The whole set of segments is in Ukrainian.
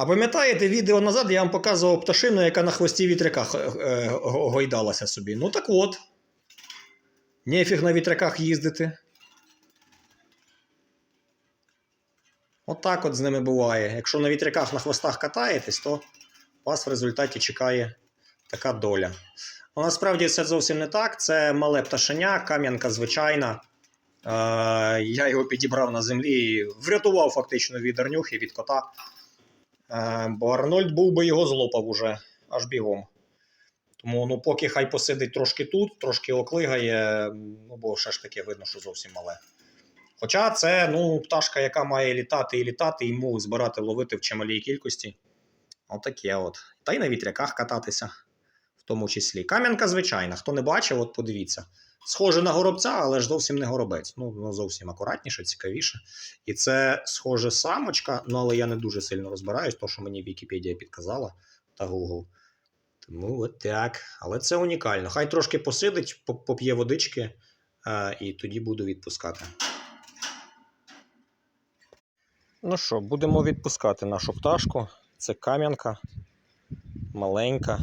А пам'ятаєте, відео назад я вам показував пташину, яка на хвості вітряка е, е, го- гойдалася собі. Ну так от. Нефіг на вітряках їздити. Отак от з ними буває. Якщо на вітряках на хвостах катаєтесь, то вас в результаті чекає така доля. Але насправді це зовсім не так. Це мале пташеня, кам'янка звичайна. Е, я його підібрав на землі і врятував фактично від арнюхи, від кота. Е, бо Арнольд був би його злопав уже аж бігом. Тому ну, поки хай посидить трошки тут, трошки оклигає, ну, бо ще ж таке видно, що зовсім мале. Хоча це ну, пташка, яка має літати і літати, і мов збирати, ловити в чималій кількості. Отаке от. Та й на вітряках кататися, тому числі. Кам'янка звичайна. Хто не бачив, от подивіться. Схоже на горобця, але ж зовсім не горобець. Ну, ну зовсім акуратніше, цікавіше. І це схоже самочка, ну але я не дуже сильно розбираюсь, то що мені Вікіпедія підказала та Google. Тому от так. Але це унікально. Хай трошки посидить, поп'є водички, е, і тоді буду відпускати. Ну що, будемо відпускати нашу пташку. Це кам'янка маленька,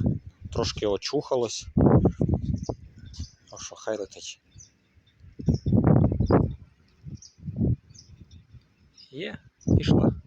трошки очухалось. Ну що, хай летить. Є, пішла.